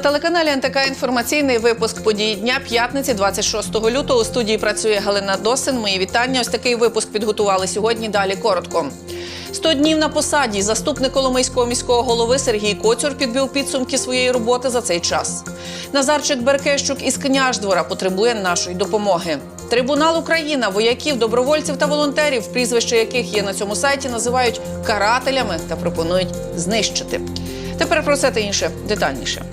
На телеканалі НТК інформаційний випуск події дня п'ятниці, 26 лютого. У студії працює Галина Досин. Мої вітання. Ось такий випуск підготували сьогодні. Далі коротко. 100 днів на посаді. Заступник Коломийського міського голови Сергій Коцюр підбив підсумки своєї роботи за цей час. Назарчик Беркещук із Княждвора потребує нашої допомоги. Трибунал Україна, вояків, добровольців та волонтерів, прізвища яких є на цьому сайті, називають карателями та пропонують знищити. Тепер про це та інше детальніше.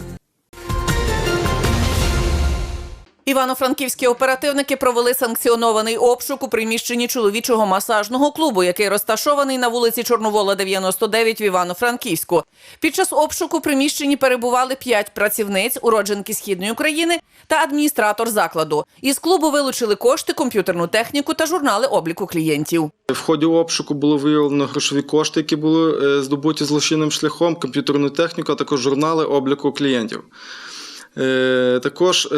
Івано-франківські оперативники провели санкціонований обшук у приміщенні чоловічого масажного клубу, який розташований на вулиці Чорновола, 99 в Івано-Франківську. Під час обшуку приміщенні перебували п'ять працівниць, уродженки східної України та адміністратор закладу. Із клубу вилучили кошти, комп'ютерну техніку та журнали обліку клієнтів. В ході обшуку було виявлено грошові кошти, які були е, здобуті злочинним шляхом, комп'ютерну техніку, а також журнали обліку клієнтів. Е, Також е,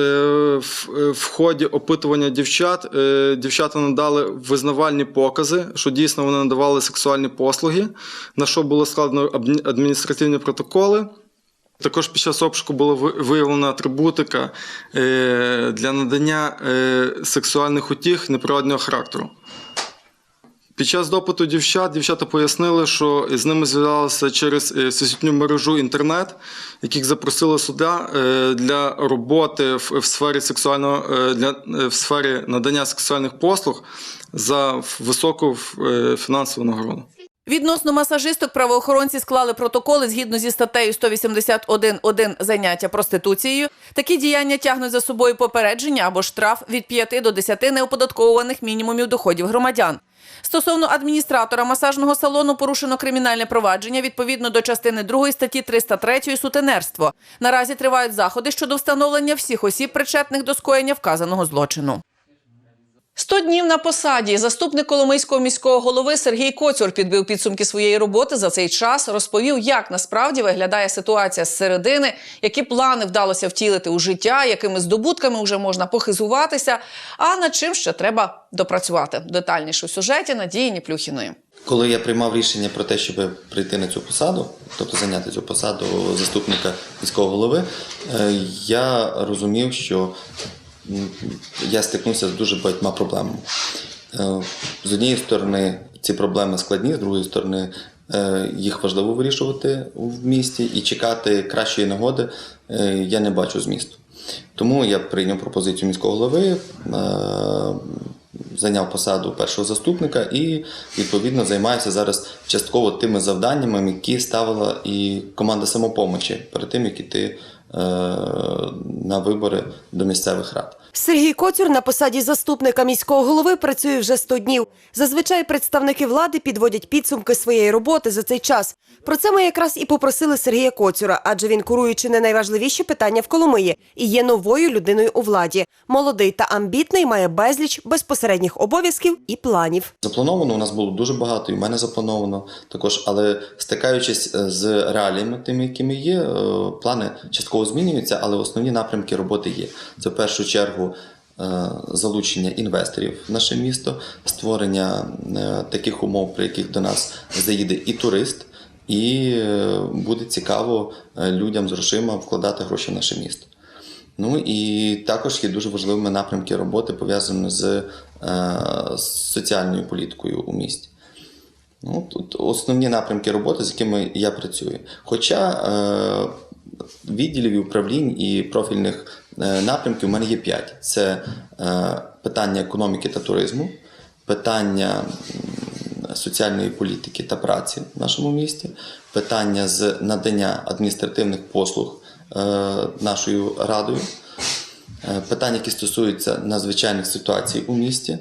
в, ході опитування дівчат е, дівчата надали визнавальні покази, що дійсно вони надавали сексуальні послуги, на що було складено адміністративні протоколи. Також під час обшуку була виявлена атрибутика для надання сексуальних утіх неприродного характеру. Під час допиту дівчат дівчата пояснили, що з ними зв'язалися через сусідню мережу інтернет, яких запросили сюди е, для роботи в, сфері сексуального е, для е, в сфері надання сексуальних послуг за високу е, фінансову нагороду. Відносно масажисток правоохоронці склали протоколи згідно зі статтею 181.1 заняття проституцією. Такі діяння тягнуть за собою попередження або штраф від 5 до 10 неоподаткованих мінімумів доходів громадян. Стосовно адміністратора масажного салону порушено кримінальне провадження відповідно до частини 2 статті 303 сутенерство. Наразі тривають заходи щодо встановлення всіх осіб, причетних до скоєння вказаного злочину. 100 днів на посаді. Заступник Коломийського міського голови Сергій Коцюр підбив підсумки своєї роботи за цей час. Розповів, як насправді виглядає ситуація з середини, які плани вдалося втілити у життя, якими здобутками вже можна похизуватися, а над чим ще треба допрацювати. Детальніше у сюжеті Надії Ніплюхіної. Коли я приймав рішення про те, щоб прийти на цю посаду, тобто зайняти цю посаду заступника міського голови, е, я розумів, що я стикнувся з дуже багатьма проблемами. Е, З однієї сторони, ці проблеми складні, з другої сторони, е, їх важливо вирішувати в місті і чекати кращої нагоди е, я не бачу змісту. Тому я прийняв пропозицію міського голови, зайняв посаду першого заступника і відповідно займаюся зараз частково тими завданнями, які ставила і команда самопомочі перед тим, як іти на вибори до місцевих рад. Сергій Коцюр на посаді заступника міського голови працює вже 100 днів. Зазвичай представники влади підводять підсумки своєї роботи за цей час. Про це ми якраз і попросили Сергія Коцюра, адже він куруючи не найважливіші питання в Коломиї і є новою людиною у владі. Молодий та амбітний має безліч безпосередніх обов'язків і планів. Заплановано у нас було дуже багато, і в мене заплановано також. Але стикаючись е, з реаліями, тими, якими є, е, плани частково змінюються, але основні напрямки роботи є. Це в першу чергу. Е, Залучення інвесторів в наше місто, створення е, таких умов, при яких до нас заїде і турист, і е, буде цікаво людям з грошима вкладати гроші в наше місто. Ну і також є дуже важливими напрямки роботи, пов'язані з соціальною політикою у місті. Ну, тут основні напрямки роботи, з якими я працюю. Хоча е, відділів і управлінь і профільних е, напрямків у мене є п'ять: це е, питання економіки та туризму, питання соціальної політики та праці в нашому місті, питання з надання адміністративних послуг е, нашою радою. Питання, які стосуються надзвичайних ситуацій у місті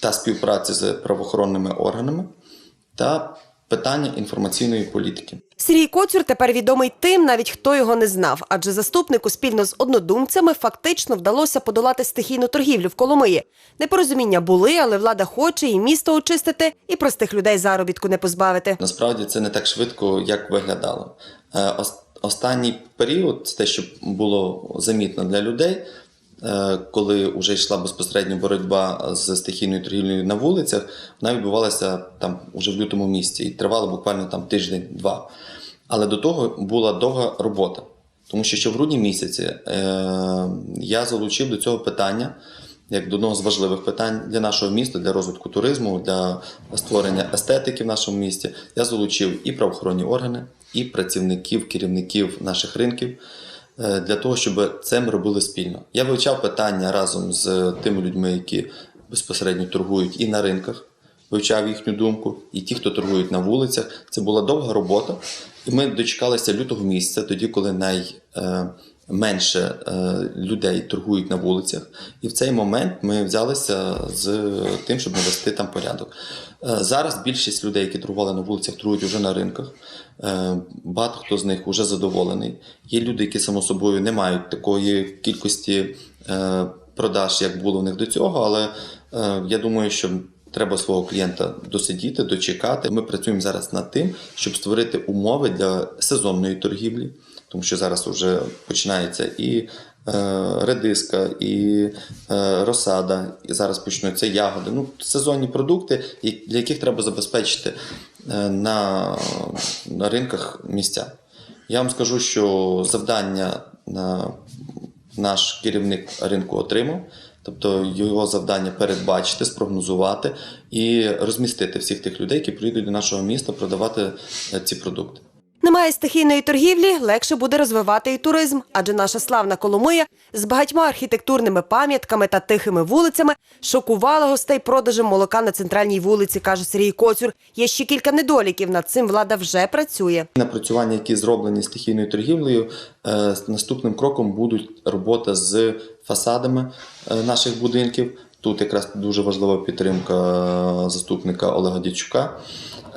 та співпраці з правоохоронними органами, та питання інформаційної політики. Сергій Коцюр тепер відомий тим, навіть хто його не знав, адже заступнику спільно з однодумцями фактично вдалося подолати стихійну торгівлю в Коломиї. Непорозуміння були, але влада хоче і місто очистити, і простих людей заробітку не позбавити. Насправді це не так швидко, як виглядало. Е, Останній період, це те, що було замітно для людей, коли вже йшла безпосередньо боротьба з стихійною торгівлею на вулицях, вона відбувалася там уже в лютому місці і тривала буквально там тиждень-два. Але до того була довга робота. Тому що ще в грудні місяці е, я залучив до цього питання як до одного з важливих питань для нашого міста, для розвитку туризму, для створення естетики в нашому місті. Я залучив і правоохоронні органи, і працівників, керівників наших ринків е, для того, щоб це ми робили спільно. Я вивчав питання разом з тими людьми, які безпосередньо торгують і на ринках, вивчав їхню думку, і ті, хто торгують на вулицях. Це була довга робота. І ми дочекалися лютого місяця, тоді, коли найменше людей торгують на вулицях. І в цей момент ми взялися з тим, щоб навести там порядок. Е, Зараз більшість людей, які торгували на вулицях, торгують вже на ринках. Е, Багато хто з них вже задоволений. Є люди, які само собою не мають такої кількості е, продаж, як було в них до цього, але е, я думаю, що треба свого клієнта досидіти, дочекати. Ми працюємо зараз над тим, щоб створити умови для сезонної торгівлі, тому що зараз вже починається і е, редиска, і е, розсада, і зараз почнуться ягоди. Ну, сезонні продукти, для яких треба забезпечити е, на, на ринках місця. Я вам скажу, що завдання на наш керівник ринку отримав. Тобто його завдання передбачити, спрогнозувати і розмістити всіх тих людей, які прийдуть до нашого міста продавати ці продукти. Немає стихійної торгівлі, легше буде розвивати і туризм, адже наша славна Коломия з багатьма архітектурними пам'ятками та тихими вулицями шокувала гостей продажем молока на центральній вулиці, каже Сергій Коцюр. Є ще кілька недоліків. Над цим влада вже працює. Напрацювання, які зроблені стихійною торгівлею, е, наступним кроком будуть робота з фасадами е, наших будинків. Тут якраз дуже важлива підтримка е, заступника Олега Дячука.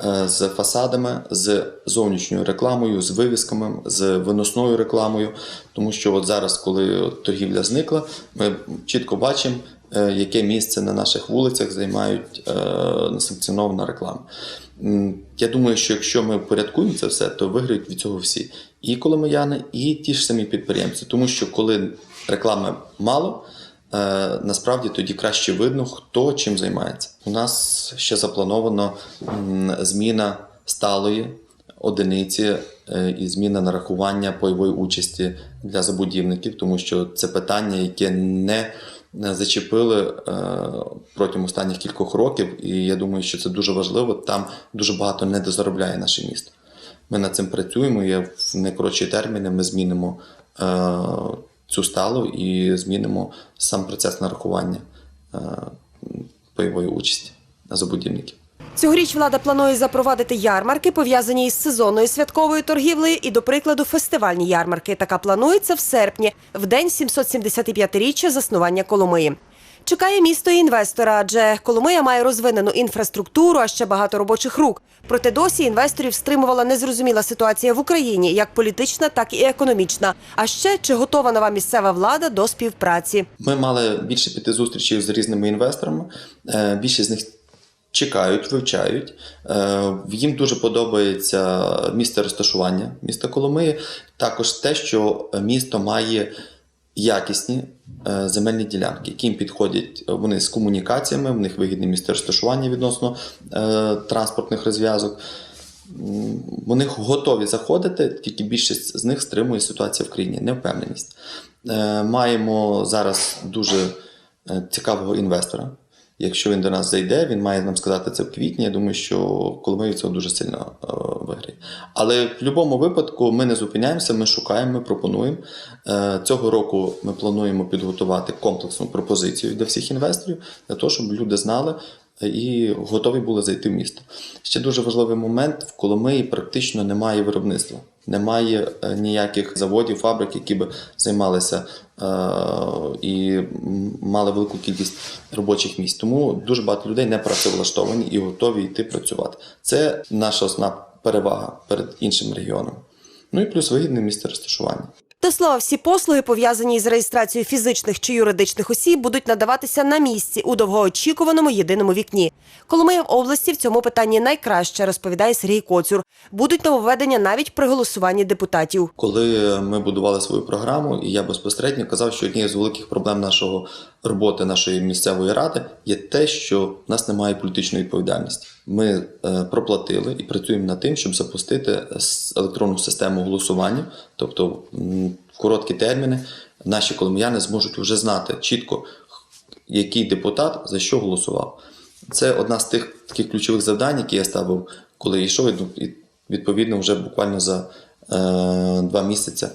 Е, З фасадами, з зовнішньою рекламою, з вивісками, з виносною рекламою. Тому що от зараз, коли торгівля зникла, ми чітко бачимо, е, яке місце на наших вулицях займають е, несанкціонована реклама. Я думаю, що якщо ми впорядкуємо це все, то виграють від цього всі. І коломияни, і ті ж самі підприємці. Тому що коли реклами мало, насправді тоді краще видно, хто чим займається. У нас ще заплановано зміна сталої одиниці е, і зміна нарахування пайової участі для забудівників, тому що це питання, яке не зачепили е, протягом останніх кількох років, і я думаю, що це дуже важливо. Там дуже багато недозаробляє наше місто. Ми над цим працюємо. І в найкоротші терміни ми змінимо е, цю сталу і змінимо сам процес нарахування е, пайової участі забудівників. Цьогоріч влада планує запровадити ярмарки, пов'язані із сезонною святковою торгівлею і, до прикладу, фестивальні ярмарки. Така планується в серпні, в день 775-річчя заснування Коломиї. Чекає місто інвестора, адже Коломия має розвинену інфраструктуру, а ще багато робочих рук. Проте досі інвесторів стримувала незрозуміла ситуація в Україні, як політична, так і економічна. А ще чи готова нова місцева влада до співпраці? Ми мали більше п'яти зустрічей з різними інвесторами. Е, Більшість з них чекають, вивчають. Е, Їм дуже подобається місце розташування міста Коломиї. Також те, що місто має якісні е, земельні ділянки, яким підходять вони з комунікаціями, в них вигідне місце розташування відносно е, транспортних розв'язок. Вони готові заходити, тільки більшість з них стримує ситуація в країні, невпевненість. Е, Маємо зараз дуже е, цікавого інвестора. Якщо він до нас зайде, він має нам сказати це в квітні. Я думаю, що Коломиї цього дуже сильно е, виграє. Але в будь-якому випадку ми не зупиняємося, ми шукаємо, ми пропонуємо. Е, цього року ми плануємо підготувати комплексну пропозицію для всіх інвесторів, для того, щоб люди знали, і готові були зайти в місто. Ще дуже важливий момент: в Коломиї практично немає виробництва, немає е, ніяких заводів, фабрик, які би займалися е, і мали велику кількість робочих місць. Тому дуже багато людей не працевлаштовані і готові йти працювати. Це наша основна перевага перед іншим регіоном. Ну і плюс вигідне місце розташування. До слова, всі послуги, пов'язані з реєстрацією фізичних чи юридичних осіб, будуть надаватися на місці у довгоочікуваному єдиному вікні. Коломия в області в цьому питанні найкраще, розповідає Сергій Коцюр. Будуть нововведення навіть при голосуванні депутатів. Коли ми будували свою програму, і я безпосередньо казав, що однією з великих проблем нашого роботи нашої місцевої ради є те, що в нас немає політичної відповідальності. Ми е, проплатили і працюємо над тим, щоб запустити електронну систему голосування, тобто в короткі терміни наші коломияни зможуть вже знати чітко, який депутат за що голосував. Це одна з тих таких ключових завдань, які я ставив, коли йшов, і, і відповідно вже буквально за е, два місяці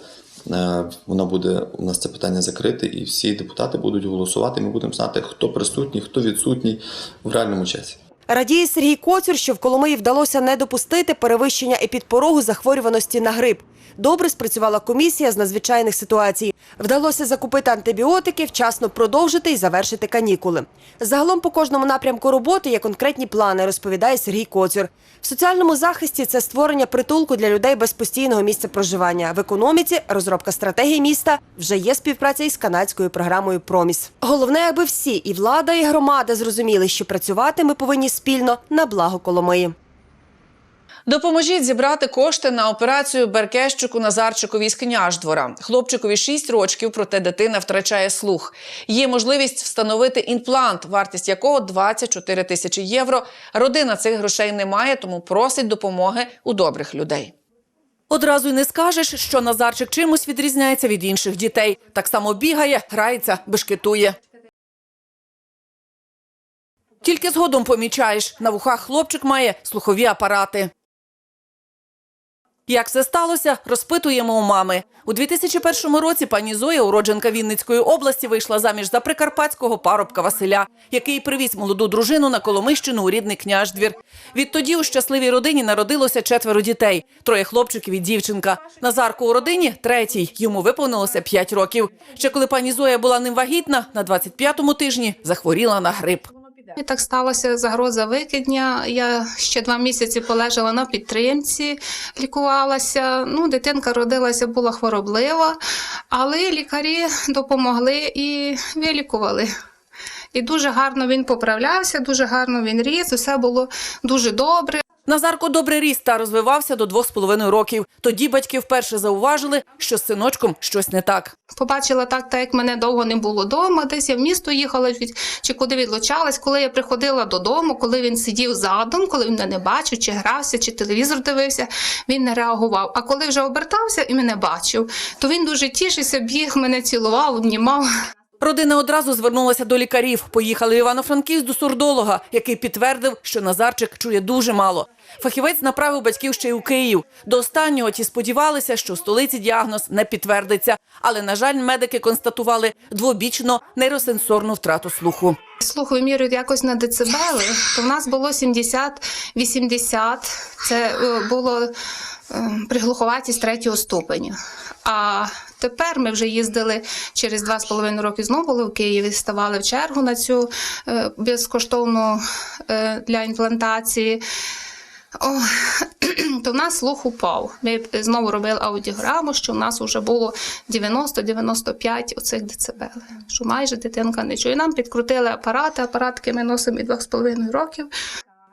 е, воно буде у нас це питання закрите, і всі депутати будуть голосувати. Ми будемо знати, хто присутній, хто відсутній в реальному часі. Радіє Сергій Коцюр, що в Коломиї вдалося не допустити перевищення епідпорогу захворюваності на грип. Добре спрацювала комісія з надзвичайних ситуацій. Вдалося закупити антибіотики, вчасно продовжити і завершити канікули. Загалом по кожному напрямку роботи є конкретні плани, розповідає Сергій Коцюр. В соціальному захисті це створення притулку для людей без постійного місця проживання. В економіці розробка стратегії міста вже є співпраця із канадською програмою Проміс. Головне, аби всі і влада, і громада зрозуміли, що працювати ми повинні спільно на благо Коломиї. Допоможіть зібрати кошти на операцію Беркещику Назарчикові з княждвора. Хлопчикові 6 років, проте дитина втрачає слух. Є можливість встановити імплант, вартість якого 24 тисячі євро. Родина цих грошей не має, тому просить допомоги у добрих людей. Одразу й не скажеш, що Назарчик чимось відрізняється від інших дітей. Так само бігає, грається, бешкетує. Тільки згодом помічаєш, на вухах хлопчик має слухові апарати. Як це сталося, розпитуємо у мами. У 2001 році пані Зоя, уродженка Вінницької області, вийшла заміж за прикарпатського парубка Василя, який привіз молоду дружину на Коломийщину у рідний княждвір. Відтоді у щасливій родині народилося четверо дітей: троє хлопчиків і дівчинка. Назарку у родині третій. Йому виповнилося 5 років. Ще коли пані Зоя була ним вагітна, на 25-му тижні захворіла на грип. І так сталося загроза викидня. Я ще два місяці полежала на підтримці, лікувалася. Ну, дитинка родилася, була хвороблива, але лікарі допомогли і вилікували. І дуже гарно він поправлявся, дуже гарно він ріс, усе було дуже добре. Назарко добре ріс та розвивався до двох з половиною років. Тоді батьки вперше зауважили, що з синочком щось не так. Побачила так, так як мене довго не було вдома, десь я в місто їхала чи куди відлучалась. Коли я приходила додому, коли він сидів задом, коли він мене не бачив, чи грався, чи телевізор дивився, він не реагував. А коли вже обертався і мене бачив, то він дуже тішився, біг, мене цілував, обнімав. Родина одразу звернулася до лікарів. Поїхали в Івано-Франківськ до сурдолога, який підтвердив, що Назарчик чує дуже мало. Фахівець направив батьків ще й у Київ. До останнього ті сподівалися, що в столиці діагноз не підтвердиться. Але, на жаль, медики констатували двобічно нейросенсорну втрату слуху. Слух вимірюють якось на децибели, то в нас було 70-80. Це е, було е, приглуховатість третього ступеня. А тепер ми вже їздили через два з половиною роки знову були в Києві, ставали в чергу на цю е, безкоштовну е, для імплантації. О, то в нас слух упав. Ми знову робили аудіограму, що в нас вже було 90-95 оцих децибел, що майже дитинка не чує. Нам підкрутили апарати, апаратки ми носимо від 2,5 років.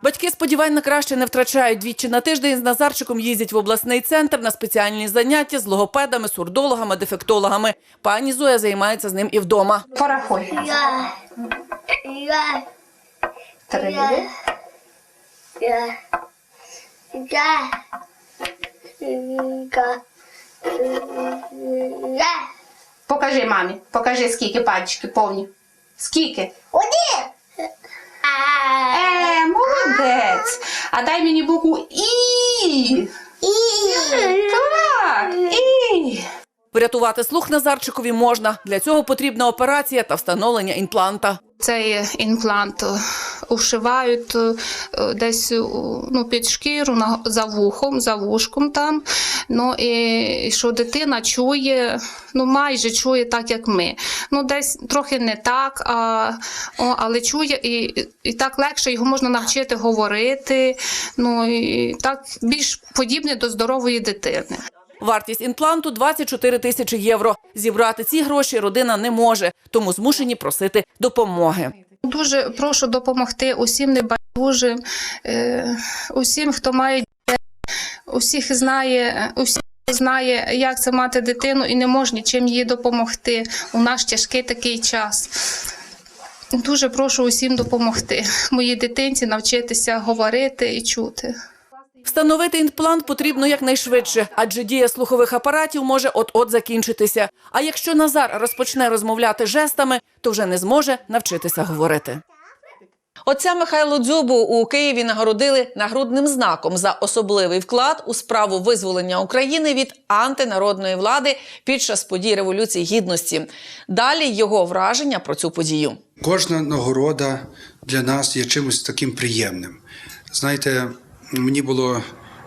Батьки сподівань на краще не втрачають. Двічі на тиждень з Назарчиком їздять в обласний центр на спеціальні заняття з логопедами, сурдологами, дефектологами. Пані Зоя займається з ним і вдома. Порахуй. Я. Я. Три. Я. Я. Я. Я. Я. Покажи мамі, покажи, скільки пальчиків повні. Скільки? Один. Е, молодець. А дай мені букву І. І. Так, І. Врятувати слух Назарчикові можна. Для цього потрібна операція та встановлення імпланта. Цей імплант е, ушивають е, десь е, ну, під шкіру за вухом, за вушком там. Ну і що дитина чує, ну майже чує так, як ми. Ну, десь трохи не так, а, о, але чує, і, і так легше його можна навчити говорити. Ну і так більш подібне до здорової дитини. Вартість імпланту 24 тисячі євро. Зібрати ці гроші родина не може, тому змушені просити допомоги. Дуже прошу допомогти усім небайдужим, е, усім, хто має дітей, усіх знає, усіх знає, як це мати дитину, і не може нічим їй допомогти у наш тяжкий такий час. Дуже прошу усім допомогти моїй дитинці навчитися говорити і чути. Встановити імплант потрібно якнайшвидше, адже дія слухових апаратів може от-от закінчитися. А якщо Назар розпочне розмовляти жестами, то вже не зможе навчитися говорити. Отця Михайло Дзюбу у Києві нагородили нагрудним знаком за особливий вклад у справу визволення України від антинародної влади під час подій Революції Гідності. Далі його враження про цю подію. Кожна нагорода для нас є чимось таким приємним. Знаєте, мені було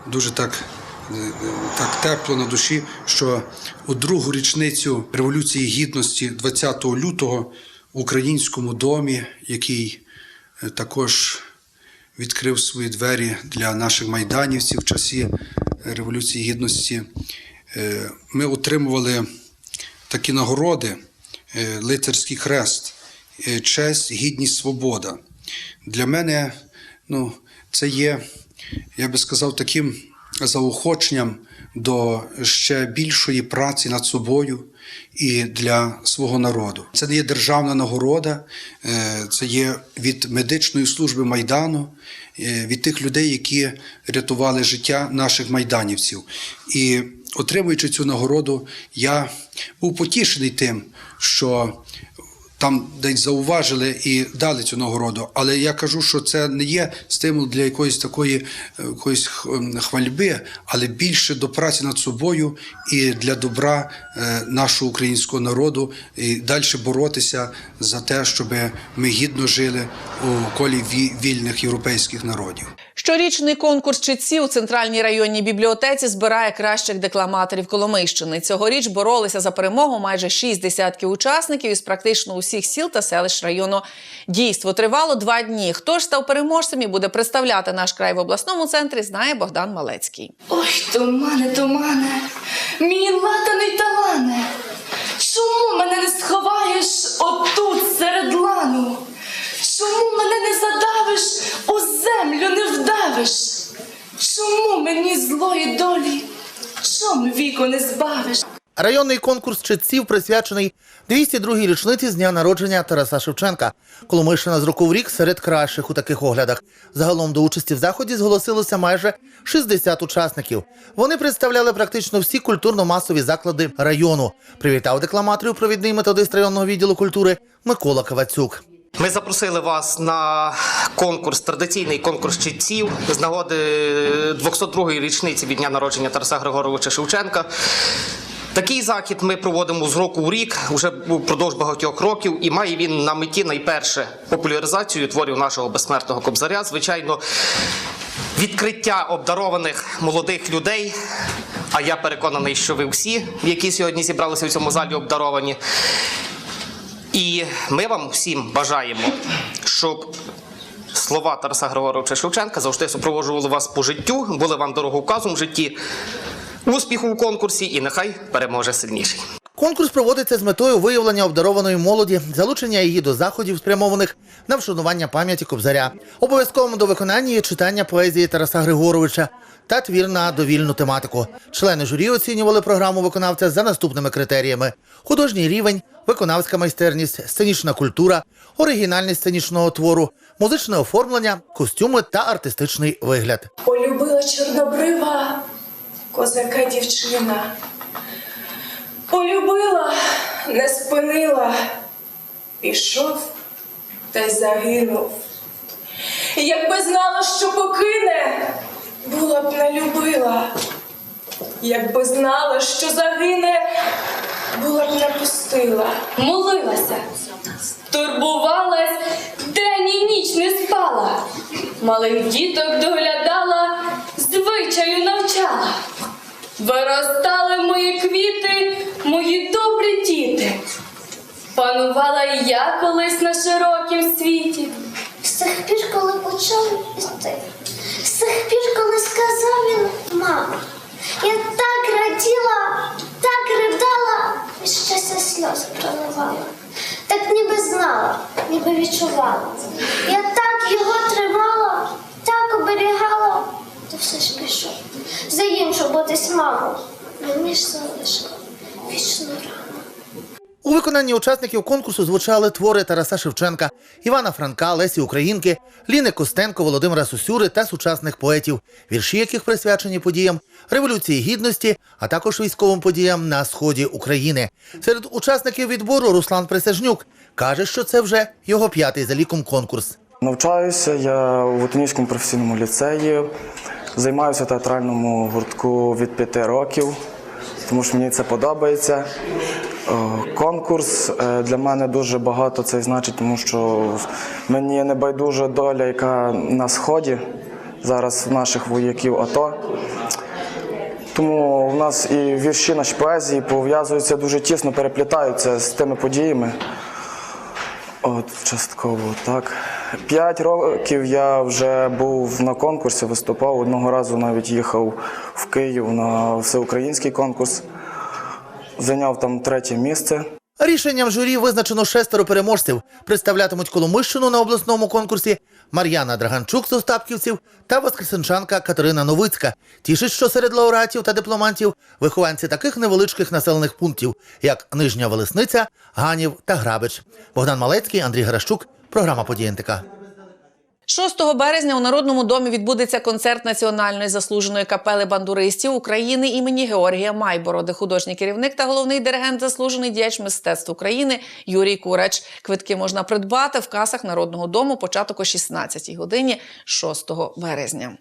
дуже так, е, так тепло на душі, що у другу річницю Революції Гідності 20 лютого в українському домі, який е, також відкрив свої двері для наших майданівців в часі Революції Гідності, е, ми отримували такі нагороди, е, лицарський хрест, е, честь, гідність, свобода. Для мене ну, це є, я би сказав, таким заохоченням до ще більшої праці над собою і для свого народу. Це не є державна нагорода, е, це є від медичної служби Майдану, е, від тих людей, які рятували життя наших майданівців. І отримуючи цю нагороду, я був потішений тим, що там десь зауважили і дали цю нагороду. Але я кажу, що це не є стимул для якоїсь такої е, якоїсь хвальби, але більше до праці над собою і для добра е, нашого українського народу, і далі боротися за те, щоб ми гідно жили у колі ві- вільних європейських народів. Щорічний конкурс читців у центральній районній бібліотеці збирає кращих декламаторів Коломийщини. Цьогоріч боролися за перемогу майже шість десятків учасників із практично усіх сіл та селищ району. Дійство тривало два дні. Хто ж став переможцем і буде представляти наш край в обласному центрі, знає Богдан Малецький. Ой, тумане, тумане, мій латаний талане, чому мене не сховаєш отут серед лану? Чому мене не задавиш, у землю не вдавиш? Чому мені злої долі, чом віку не збавиш? Районний конкурс читців присвячений 202-й річниці з дня народження Тараса Шевченка. Коломийщина з року в рік серед кращих у таких оглядах. Загалом до участі в заході зголосилося майже 60 учасників. Вони представляли практично всі культурно-масові заклади району. Привітав декламаторів провідний методист районного відділу культури Микола Кавацюк. Ми запросили вас на конкурс, традиційний конкурс читців з нагоди 202-ї річниці від дня народження Тараса Григоровича Шевченка. Такий захід ми проводимо з року у рік, вже впродовж багатьох років, і має він на меті найперше популяризацію творів нашого безсмертного кобзаря. Звичайно, відкриття обдарованих молодих людей. А я переконаний, що ви всі, які сьогодні зібралися в цьому залі, обдаровані. І ми вам всім бажаємо, щоб слова Тараса Григоровича Шевченка завжди супроводжували вас по життю, були вам дорогоуказом в житті, успіху у конкурсі і нехай переможе сильніший. Конкурс проводиться з метою виявлення обдарованої молоді, залучення її до заходів, спрямованих на вшанування пам'яті Кобзаря. Обов'язковим до виконання є читання поезії Тараса Григоровича та твір на довільну тематику. Члени журі оцінювали програму виконавця за наступними критеріями: художній рівень, виконавська майстерність, сценічна культура, оригінальність сценічного твору, музичне оформлення, костюми та артистичний вигляд. Полюбила чорнобрива козака дівчина. Полюбила, не спинила, пішов та й загинув. Якби знала, що покине, була б не любила. Якби знала, що загине, була б не пустила. Молилася, турбувалась, день і ніч не спала. Малих діток доглядала, звичаю навчала. Виростали мої квіти, мої добрі діти. Панувала і я колись на широкім світі. Тих пір, коли почав з тих пір, коли сказав він, мама, я так раділа, так ридала, і щастя сльози проливала. Так ніби знала, ніби відчувала. Я так його тримала, так оберігала, то все ж пішов. За іншого бутись, мамо, не між залишила вічну рану. У виконанні учасників конкурсу звучали твори Тараса Шевченка, Івана Франка, Лесі Українки, Ліни Костенко, Володимира Сусюри та сучасних поетів, вірші яких присвячені подіям Революції Гідності, а також військовим подіям на сході України. Серед учасників відбору Руслан Присяжнюк каже, що це вже його п'ятий за ліком конкурс. Навчаюся я у Вотинівському професійному ліцеї. Займаюся театральному гуртку від п'яти років, тому що мені це подобається. Е, Конкурс е, для мене дуже багато це значить, тому що мені не байдужа доля, яка на сході зараз наших вояків АТО. Тому в нас і вірші наші поезії пов'язуються дуже тісно, переплітаються з тими подіями. От, частково так. П'ять років я вже був на конкурсі, виступав. Одного разу навіть їхав в Київ на всеукраїнський конкурс. Зайняв там третє місце. Рішенням журі визначено шестеро переможців. Представлятимуть Коломищину на обласному конкурсі Мар'яна Драганчук з Остапківців та воскресенчанка Катерина Новицька. Тішить, що серед лауреатів та дипломантів вихованці таких невеличких населених пунктів, як Нижня Велесниця, Ганів та Грабич. Богдан Малецький, Андрій Гращук. Програма подія НТК». 6 березня у Народному домі відбудеться концерт національної заслуженої капели бандуристів України імені Георгія Майбороди, художній керівник та головний диригент, заслужений діяч мистецтв України Юрій Курач. Квитки можна придбати в касах Народного дому початок о 16 годині 6 березня.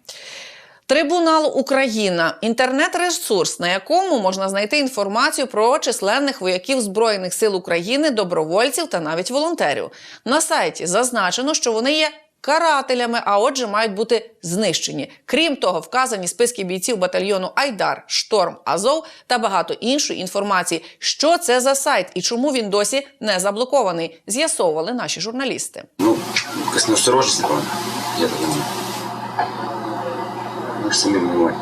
Трибунал Україна інтернет-ресурс, на якому можна знайти інформацію про численних вояків Збройних сил України, добровольців та навіть волонтерів. На сайті зазначено, що вони є карателями, а отже, мають бути знищені. Крім того, вказані списки бійців батальйону Айдар, Шторм, Азов та багато іншої інформації. Що це за сайт і чому він досі не заблокований, з'ясовували наші журналісти. Ну, якась неосторожність, напевно. Я так думаю. Ж самі винуваті.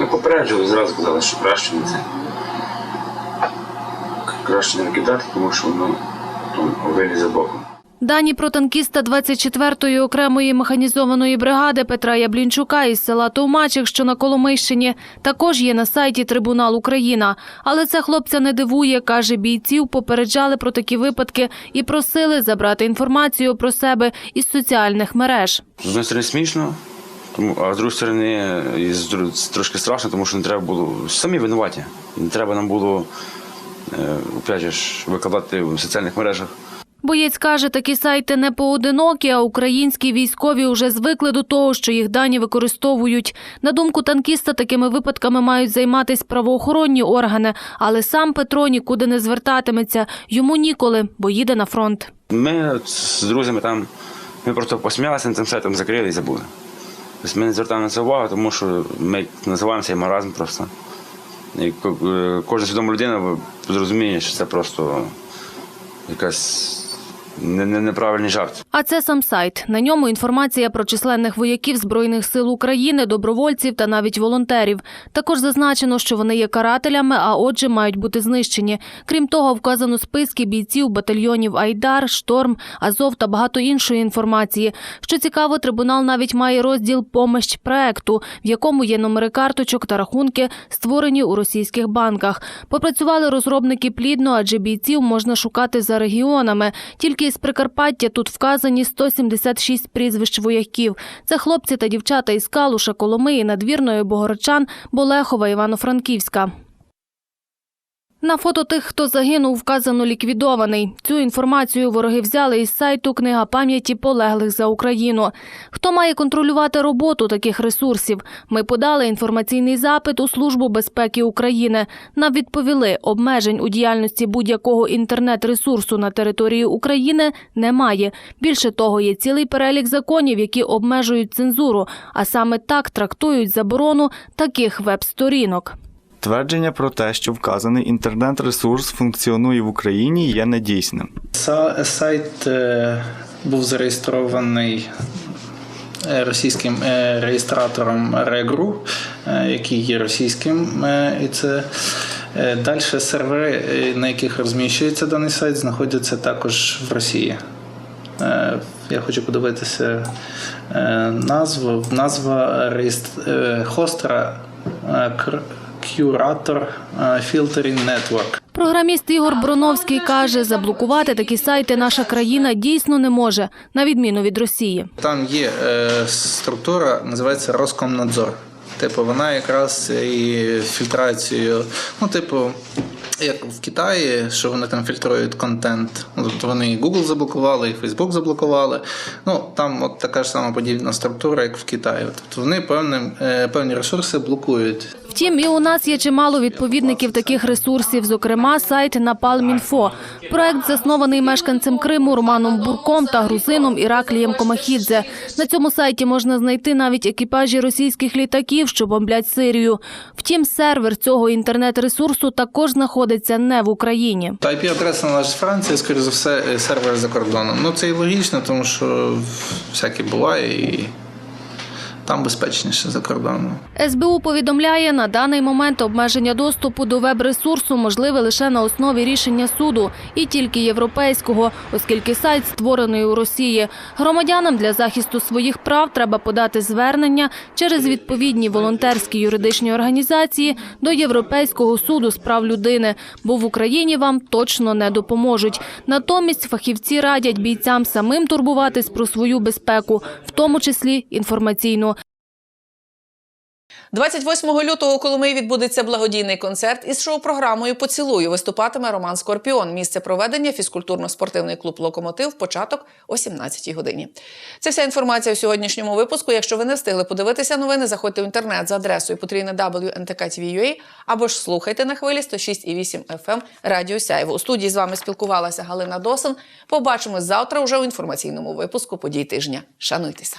Ми попереджували, зразу казали, що краще не це. Краще не викидати, тому що воно вилізе боком. Дані про танкіста 24-ї окремої механізованої бригади Петра Яблінчука із села Товмачик, що на Коломийщині, також є на сайті Трибунал Україна. Але це хлопця не дивує, каже, бійців попереджали про такі випадки і просили забрати інформацію про себе із соціальних мереж. З однієї сторони смішно, тому, а з другої сторони і з дру- трошки страшно, тому що не треба було. Самі винуваті. Не треба нам було е, опять же ж, викладати в соціальних мережах. Боєць каже, такі сайти не поодинокі, а українські військові вже звикли до того, що їх дані використовують. На думку танкіста, такими випадками мають займатися правоохоронні органи, але сам Петро нікуди не звертатиметься. Йому ніколи, бо їде на фронт. Ми з друзями там ми просто посміялися над цим сайтом, закрили і забули. Тобто ми не звертаємо на це увагу, тому що ми називаємося маразм просто. І е, кожна свідома людина зрозуміє, що це просто якась не- не- неправильний жарт. А це сам сайт. На ньому інформація про численних вояків Збройних сил України, добровольців та навіть волонтерів. Також зазначено, що вони є карателями, а отже, мають бути знищені. Крім того, вказано списки бійців батальйонів Айдар, Шторм, Азов та багато іншої інформації. Що цікаво, трибунал навіть має розділ помощ проекту, в якому є номери карточок та рахунки, створені у російських банках. Попрацювали розробники плідно, адже бійців можна шукати за регіонами. Тільки із Прикарпаття тут вказані 176 прізвищ вояків. Це хлопці та дівчата із Калуша, Коломиї, Надвірної, Богородчан, Болехова, Івано-Франківська. На фото тих, хто загинув, вказано ліквідований. Цю інформацію вороги взяли із сайту Книга пам'яті полеглих за Україну. Хто має контролювати роботу таких ресурсів? Ми подали інформаційний запит у Службу безпеки України. Нам відповіли, обмежень у діяльності будь-якого інтернет-ресурсу на території України немає. Більше того, є цілий перелік законів, які обмежують цензуру, а саме так трактують заборону таких веб-сторінок. Твердження про те, що вказаний інтернет-ресурс функціонує в Україні, є недійсним. Сайт е, був зареєстрований е, російським е, реєстратором е, який є російським, і це далі сервери, на яких розміщується даний сайт, знаходяться також в Росії. Я хочу подивитися назву. Назва реєстр... хостера Curator Filtering Network. Програміст Ігор Броновський каже, заблокувати такі сайти наша країна дійсно не може, на відміну від Росії. Там є е, структура, називається Роскомнадзор. Типу, вона якраз і фільтрацією, ну, типу, як в Китаї, що вони там фільтрують контент. Ну, тобто вони і Google заблокували, і Facebook заблокували. Ну, там от така ж сама подібна структура, як в Китаї. Тобто вони певним, е, певні ресурси блокують. Втім, і у нас є чимало відповідників таких ресурсів, зокрема сайт Напалмінфо. Проект заснований мешканцем Криму Романом Бурком та грузином Іраклієм Комахідзе. На цьому сайті можна знайти навіть екіпажі російських літаків, що бомблять Сирію. Втім, сервер цього інтернет-ресурсу також знаходиться не в Україні. Та IP-адреса належить Франції, скоріш за все, е, сервер за кордоном. Ну це і логічно, тому що всяке буває і там безпечніше за кордоном. СБУ повідомляє, на даний момент обмеження доступу до веб-ресурсу можливе лише на основі рішення суду і тільки європейського, оскільки сайт створений у Росії. Громадянам для захисту своїх прав треба подати звернення через відповідні волонтерські юридичні організації до Європейського суду з прав людини, бо в Україні вам точно не допоможуть. Натомість фахівці радять бійцям самим турбуватись про свою безпеку, в тому числі інформаційну. 28 лютого у Коломиї відбудеться благодійний концерт із шоу-програмою Поцілую. Виступатиме Роман Скорпіон. Місце проведення фізкультурно-спортивний клуб Локомотив. Початок о 17 годині. Це вся інформація у сьогоднішньому випуску. Якщо ви не встигли подивитися новини, заходьте в інтернет за адресою потрійне або ж слухайте на хвилі 106,8 FM Радіо Сяєво. У студії з вами спілкувалася Галина Досин. Побачимось завтра уже у інформаційному випуску подій тижня. Шануйтеся.